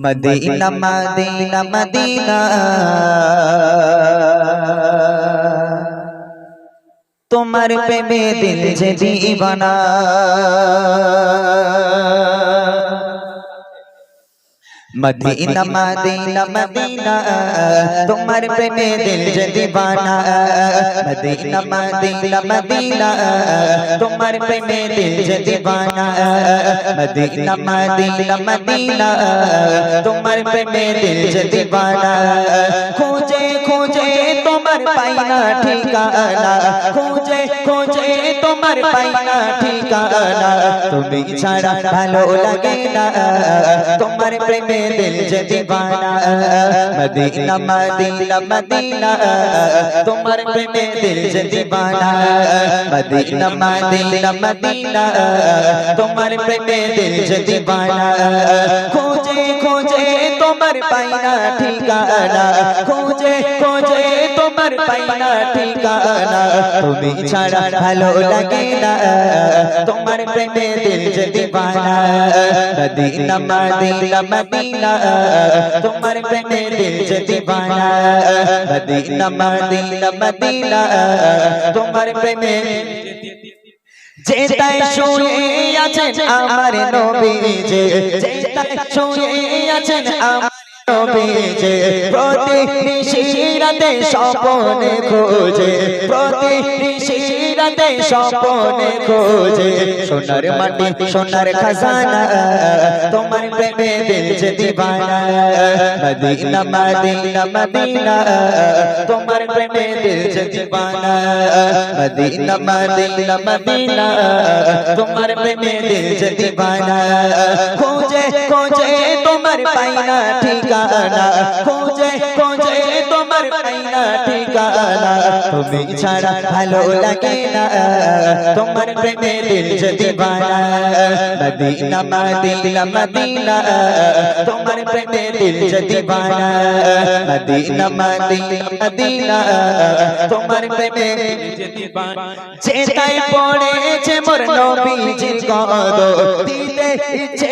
Medina Medina Medina তোমার প্রেমে দিল যে দিবানা মদিনা মদিনা মদিনা তোমার প্রেমে দিল যে দিবানা মদিনা মদিনা মদিনা তোমার প্রেমে দিল যে দিবানা মদিনা মদিনা মদিনা তোমার প্রেমে দিল যে দিবানা খোঁজে খোঁজে তোমার পাইনা ঠিকানা। খোঁজে খোঁজে তোমার পাইনা ঠিকানা। তুমি ছাড়া ভালো লাগে না। তোমার প্রেমে দিল যে দিবানা। Medina Medina Medina. তোমার প্রেমে দিল যে দিবানা। Medina Medina Medina. তোমার প্রেমে দিল যে দিবানা। খোঁজে খোঁজে তোমার পাইনা ঠিকানা। খোঁজে খোঁজে তোমার পাইনা ঠিকানা। তুমি ছাড়া ভালো লাগে না। তোমার প্রেমে দিল যে দিবানা। Medina Medina Medina. তোমার প্রেমে দিল যে দিবানা। Medina Medina Medina. তোমার প্রেমে যেতায় শুয়ে আছেন আমার নবী যে যেতায় শুয়ে আছেন নবীজে প্রতি নিশিরাতে স্বপনে খোঁজে প্রতি নিশিরাতে স্বপনে খোঁজে। সোনার মাটি সোনার খাজানা তোমার প্রেমে দিল যে দিবানা। মদিনা মদিনা মদিনা তোমার প্রেমে দিল যে দিবানা। মদিনা মদিনা মদিনা তোমার প্রেমে দিল যে দিবানা। খোঁজে খোঁজে তোমার পাইনা ঠিকানা খোঁজে খোঁজে তোমার পাইনা ঠিকানা তুমি ছাড়া ভালো লাগে না তোমার প্রেমে দিল যে দিবানা মদিনা মদিনা মদিনা তোমার প্রেমে দিল যে দিবানা মদিনা মদিনা মদিনা তোমার প্রেমে চেতায় পড়েছে মোর নবীজির কদ দিলে ইচ্ছে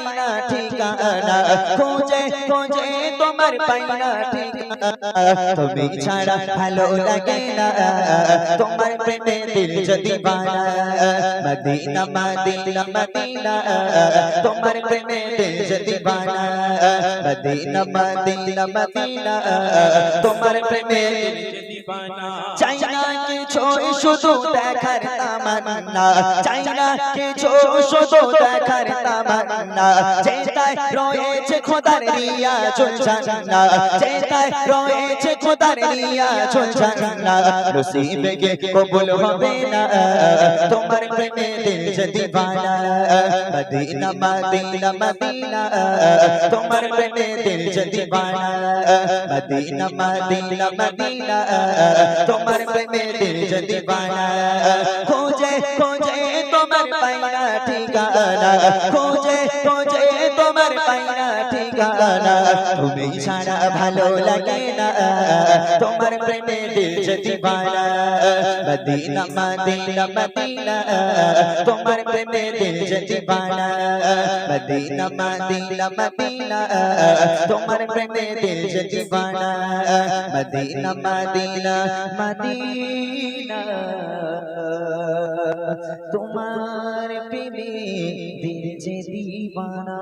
তোমার পাইনা ঠিকানা। খোঁজে খোঁজে তোমার পাইনা ঠিকানা। তুমি ছাড়া ভালো লাগে না। তোমার প্রেমে দিল যে দিবানা মদিনা মদিনা মদিনা তোমার প্রেমে দিল যে দিবানা মদিনা মদিনা মদিনা তোমার প্রেমে চাই না কিছু শুধু দেখার তামান্না। চাই না কিছু শুধু দেখার তামান্না। চেতায় রয়েছে খোদার রিয়া চলছান্না চেতায় রয়েছে খোদার রিয়া চলছান্না নসিবে গে কবুল হবে না তোমার প্রেমে দিল যে দিবানা মদিনা মদিনা মদিনা তোমার প্রেমে দিল যে দিবানা মদিনা মদিনা মদিনা তোমার প্রেমে দিল যে দিবানা খোঁজে খোঁজে তোমার পাইনা ঠিকানা খোঁজে খোঁজে তোমার পাইনা ঠিকানা তুমি ছাড়া ভালো লাগে না তোমার প্রেমে দিল যে দিবানা মদিনা মদিনা মদিনা তোমার প্রেমে দিল যে দিবানা মদিনা মদিনা মদিনা তোমার প্রেমে দিল যে দিবানা মদিনা মদিনা মদিনা তোমার প্রেমে দিল যে দিবানা।